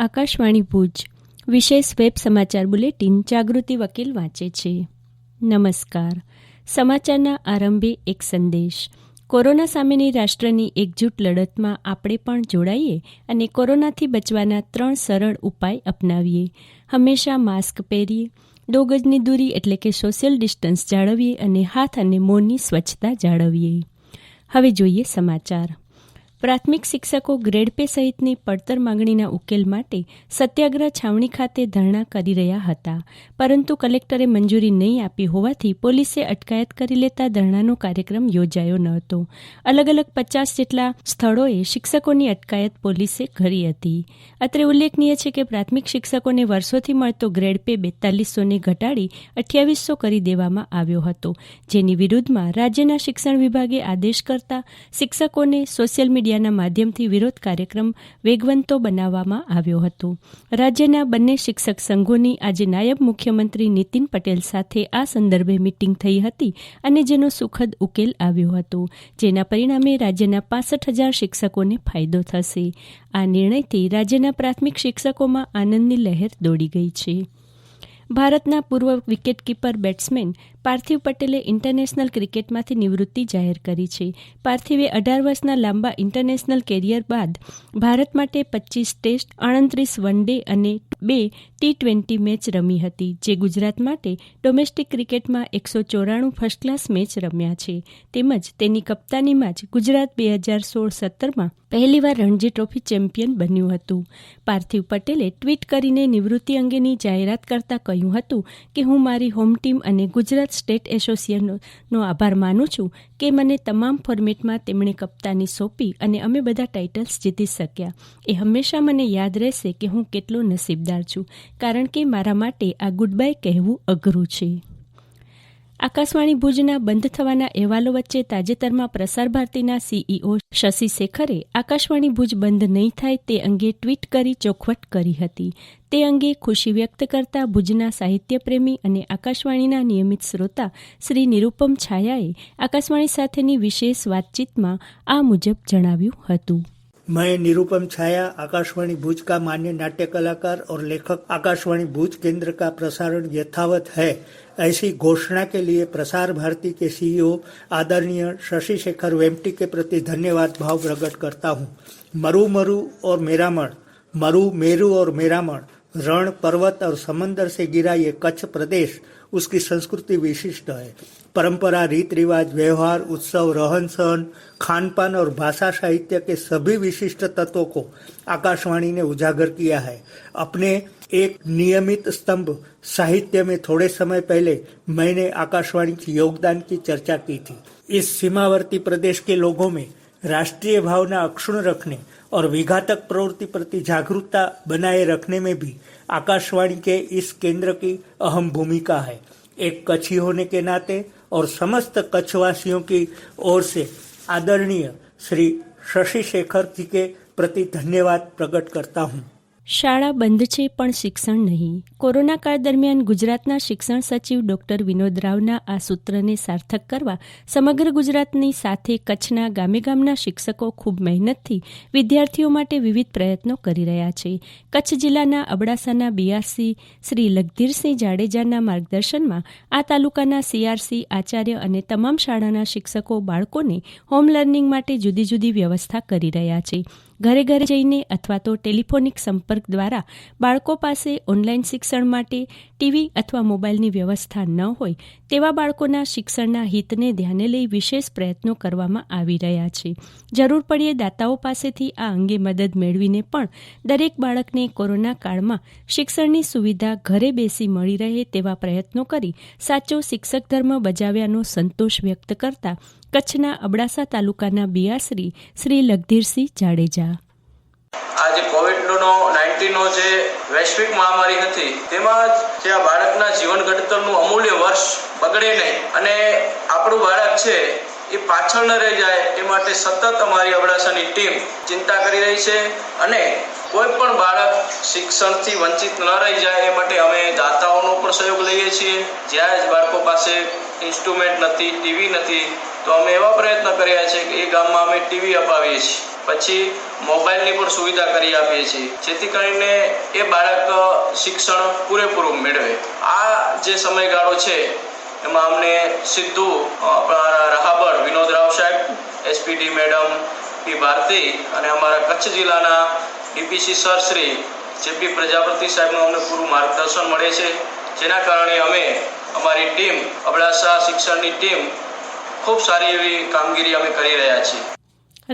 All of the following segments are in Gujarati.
આકાશવાણી ભુજ. વિશેષ વેબ સમાચાર બુલેટિન જાગૃતિ વકીલ વાંચે છે. નમસ્કાર. સમાચારના આરંભે એક સંદેશ. કોરોના સામેની રાષ્ટ્રની એકજૂટ લડતમાં આપણે પણ જોડાઈએ અને કોરોનાથી બચવાના ત્રણ સરળ ઉપાય અપનાવીએ. હંમેશા માસ્ક પહેરીએ, દો ગજની દૂરી એટલે કે સોશિયલ ડિસ્ટન્સ જાળવીએ અને હાથ અને મોંની સ્વચ્છતા જાળવીએ. હવે જોઈએ સમાચાર. પ્રાથમિક શિક્ષકો ગ્રેડ પે સહિતની પડતર માંગણીના ઉકેલ માટે સત્યાગ્રહ છાવણી ખાતે ધરણા કરી રહ્યા હતા. પરંતુ કલેક્ટરે મંજૂરી નહીં આપી હોવાથી પોલીસે અટકાયત કરી લેતા ધરણાનો કાર્યક્રમ યોજાયો ન હતો. અલગ અલગ પચાસ જેટલા સ્થળોએ શિક્ષકોની અટકાયત પોલીસે કરી હતી. અત્રે ઉલ્લેખનીય છે કે પ્રાથમિક શિક્ષકોને વર્ષોથી મળતો ગ્રેડ પે બેતાલીસોને ઘટાડી અઠ્યાવીસો કરી દેવામાં આવ્યો હતો. જેની વિરુદ્ધમાં રાજ્યના શિક્ષણ વિભાગે આદેશ કરતા શિક્ષકોને સોશિયલ મીડિયા મીડિયાના માધ્યમથી વિરોધ કાર્યક્રમ વેગવંતો બનાવવામાં આવ્યો હતો. રાજ્યના બંને શિક્ષક સંઘોની આજે નાયબ મુખ્યમંત્રી નીતિન પટેલ સાથે આ સંદર્ભે મિટિંગ થઈ હતી અને જેનો સુખદ ઉકેલ આવ્યો હતો, જેના પરિણામે રાજ્યના પાસઠ હજાર શિક્ષકોને ફાયદો થશે. આ નિર્ણયથી રાજ્યના પ્રાથમિક શિક્ષકોમાં આનંદની લહેર દોડી ગઈ છે. ભારતના પૂર્વ વિકેટકીપર બેટ્સમેન પાર્થિવ પટેલે ઇન્ટરનેશનલ ક્રિકેટમાંથી નિવૃત્તિ જાહેર કરી છે. પાર્થિવે અઢાર વર્ષના લાંબા ઇન્ટરનેશનલ કેરિયર બાદ ભારત માટે પચીસ ટેસ્ટ આડત્રીસ વન ડે અને બે ટી ટ્વેન્ટી મેચ રમી હતી, જે ગુજરાત માટે ડોમેસ્ટિક ક્રિકેટમાં એકસો ચોરાણું ફર્સ્ટ ક્લાસ મેચ રમ્યા છે. તેમજ તેની કપ્તાનીમાં જ ગુજરાત બે હજાર સોળ સત્તરમાં પહેલીવાર રણજી ટ્રોફી ચેમ્પિયન બન્યું હતું. પાર્થિવ પટેલે ટ્વીટ કરીને નિવૃત્તિ અંગેની જાહેરાત કરતા કહ્યું હતું કે હું મારી હોમ ટીમ અને ગુજરાત સ્ટેટ એસોસિએશનનો આભાર માનું છું કે મને તમામ ફોર્મેટમાં તેમણે કપ્તાની સોંપી અને અમે બધા ટાઇટલ્સ જીતી શક્યા. એ હંમેશા મને યાદ રહેશે કે હું કેટલો નસીબદાર છું, કારણ કે મારા માટે આ ગુડ બાય કહેવું અઘરું છે. આકાશવાણી ભુજના બંધ થવાના અહેવાલો વચ્ચે તાજેતરમાં પ્રસાર ભારતીના સીઈઓ શશી શેખરે આકાશવાણી ભુજ બંધ નહીં થાય તે અંગે ટ્વીટ કરી ચોખવટ કરી હતી. તે અંગે ખુશી વ્યક્ત કરતા ભુજના સાહિત્યપ્રેમી અને આકાશવાણીના નિયમિત શ્રોતા શ્રી નિરૂપમ છાયાએ આકાશવાણી સાથેની વિશેષ વાતચીતમાં આ મુજબ જણાવ્યું હતું. मैं निरुपम छाया, आकाशवाणी भुज का मान्य नाट्य कलाकार और लेखक। आकाशवाणी भुज केंद्र का प्रसारण यथावत है। ऐसी घोषणा के लिए प्रसार भारती के सीईओ आदरणीय शशि शेखर वेम्पटी के प्रति धन्यवाद भाव प्रकट करता हूँ। मरु मरु और मेरामण मरु मेरु और मेरामण रण पर्वत और समंदर से गिरा ये कच्छ प्रदेश उसकी संस्कृति विशिष्ट है परंपरा रीत रिवाज व्यवहार उत्सव रहन सहन खान पान और भाषा साहित्य के सभी विशिष्ट तत्वों को आकाशवाणी ने उजागर किया है अपने एक नियमित स्तंभ साहित्य में थोड़े समय पहले मैंने आकाशवाणी के योगदान की चर्चा की थी इस सीमावर्ती प्रदेश के लोगों में राष्ट्रीय भावना अक्षुण रखने और विघातक प्रवृत्ति प्रति जागरूकता बनाए रखने में भी आकाशवाणी के इस केंद्र की अहम भूमिका है। एक कच्छी होने के नाते और समस्त कच्छवासियों की ओर से आदरणीय श्री शशि शेखर जी के प्रति धन्यवाद प्रकट करता हूँ। શાળા બંધ છે પણ શિક્ષણ નહીં. કોરોના કાળ દરમિયાન ગુજરાતના શિક્ષણ સચિવ ડોક્ટર વિનોદ રાવના આ સૂત્રને સાર્થક કરવા સમગ્ર ગુજરાતની સાથે કચ્છના ગામે ગામના શિક્ષકો ખૂબ મહેનતથી વિદ્યાર્થીઓ માટે વિવિધ પ્રયત્નો કરી રહ્યા છે. કચ્છ જિલ્લાના અબડાસાના બીઆરસી શ્રી લગધીરસિંહ જાડેજાના માર્ગદર્શનમાં આ તાલુકાના સીઆરસી આચાર્ય અને તમામ શાળાના શિક્ષકો બાળકોને હોમ લર્નિંગ માટે જુદી જુદી વ્યવસ્થા કરી રહ્યા છે. ઘરે ઘરે જઈને અથવા તો ટેલિફોનિક સંપર્ક દ્વારા બાળકો પાસે ઓનલાઈન શિક્ષણ માટે ટીવી અથવા મોબાઈલની વ્યવસ્થા ન હોય તેવા બાળકોના શિક્ષણના હિતને ધ્યાને લઈ વિશેષ પ્રયત્નો કરવામાં આવી રહ્યા છે. જરૂર પડીએ દાતાઓ પાસેથી આ અંગે મદદ મેળવીને પણ દરેક બાળકને કોરોના કાળમાં શિક્ષણની સુવિધા ઘરે બેસી મળી રહે તેવા પ્રયત્નો કરી સાચો શિક્ષક ધર્મ બજાવ્યાનો સંતોષ વ્યક્ત કરતા કચ્છના અબડાસા તાલુકાના બિયાસરી શ્રી લગધીરસિંહ જાડેજા. આ જે કોવિડનો નાઇન્ટીનનો જે વૈશ્વિક મહામારી હતી, તેમાં જે આ બાળકના જીવન ઘડતરનું અમૂલ્ય વર્ષ બગડે નહીં. અને આપણું બાળક છે, એ પાછળ ન રહી જાય, એ માટે સતત અમારી અબડાસાની ટીમ ચિંતા કરી રહી છે. અને કોઈ પણ બાળક શિક્ષણથી વંચિત ન રહી જાય, એ માટે અમે દાતાઓનો પણ સહયોગ લઈએ છીએ. જ્યાં જ બાળકો પાસે ઇન્સ્ટ્રુમેન્ટ નથી, ટીવી નથી તો અમે એવા પ્રયત્ન કર્યા છે કે એ ગામમાં અમે ટીવી અપાવીએ છીએ. પછી મોબાઈલની પણ સુવિધા કરી આપીએ છીએ. જેથી કરીને એ બાળક શિક્ષણ પૂરેપૂરું મેળવે. આ જે સમયગાળો છે, એમાં અમને સીધું આપણા રહાબળ વિનોદ રાવ સાહેબ એસપીડી મેડમ, પી ભારતી અને અમારા કચ્છ જિલ્લાના DPC sir Shri JP Prajapati સાહેબનું અમને પૂરું માર્ગદર્શન મળે છે. જેના કારણે અમે અમારી ટીમ, અબડાસા શિક્ષણની ટીમ ખૂબ સારી એવી કામગીરી અમે કરી રહ્યા છીએ.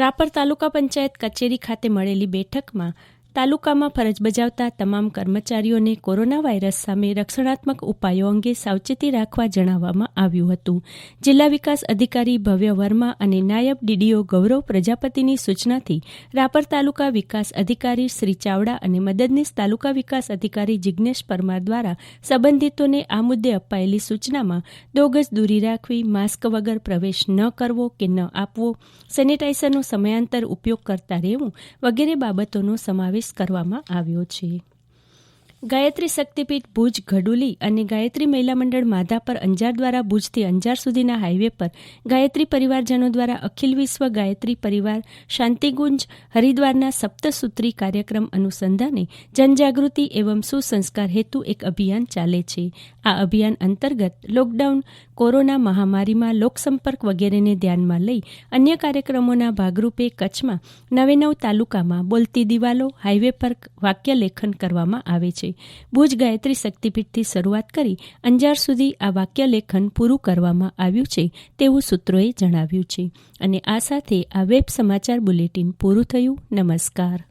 રાપર તાલુકા પંચાયત કચેરી ખાતે મળેલી બેઠકમાં તાલુકામાં ફરજ બજાવતા તમામ કર્મચારીઓને કોરોના વાયરસ સામે રક્ષણાત્મક ઉપાયો અંગે સાવચેતી રાખવા જણાવવામાં આવ્યું હતું. જિલ્લા વિકાસ અધિકારી ભવ્ય વર્મા અને નાયબ ડીડીઓ ગૌરવ પ્રજાપતિની સૂચનાથી રાપર તાલુકા વિકાસ અધિકારી શ્રી ચાવડા અને મદદનીશ તાલુકા વિકાસ અધિકારી જિજ્ઞેશ પરમાર દ્વારા સંબંધિતોને આ મુદ્દે અપાયેલી સૂચનામાં દો ગજ દૂરી રાખવી, માસ્ક વગર પ્રવેશ ન કરવો કે ન આપવો સેનેટાઇઝરનો સમયાંતર ઉપયોગ કરતા રહેવું વગેરે બાબતોનો સમાવેશ કરવામાં આવ્યો છે. ગાયત્રી શક્તિપીઠ ભુજ ઘડુલી અને ગાયત્રી મહિલા મંડળ માધાપર અંજાર દ્વારા ભુજથી અંજાર સુધીના હાઈવે પર ગાયત્રી પરિવારજનો દ્વારા અખિલ વિશ્વ ગાયત્રી પરિવાર શાંતિગુંજ હરિદ્વારના સપ્તસૂત્રી કાર્યક્રમ અનુસંધાને જનજાગૃતિ એવં સુસંસ્કાર હેતુ એક અભિયાન ચાલે છે. આ અભિયાન અંતર્ગત લોકડાઉન, કોરોના મહામારીમાં લોકસંપર્ક વગેરેને ધ્યાનમાં લઈ અન્ય કાર્યક્રમોના ભાગરૂપે કચ્છમાં નવે નવ તાલુકામાં બોલતી દિવાલો, હાઈવે પર વાક્ય લેખન કરવામાં આવે છે. ભુજ ગાયત્રી શક્તિપીઠથી શરૂઆત કરી અંજાર સુધી આ વાક્યલેખન પૂરું કરવામાં આવ્યું છે તેવું સૂત્રોએ જણાવ્યું છે. અને આ સાથે આ વેબ સમાચાર બુલેટિન પૂરું થયું. નમસ્કાર.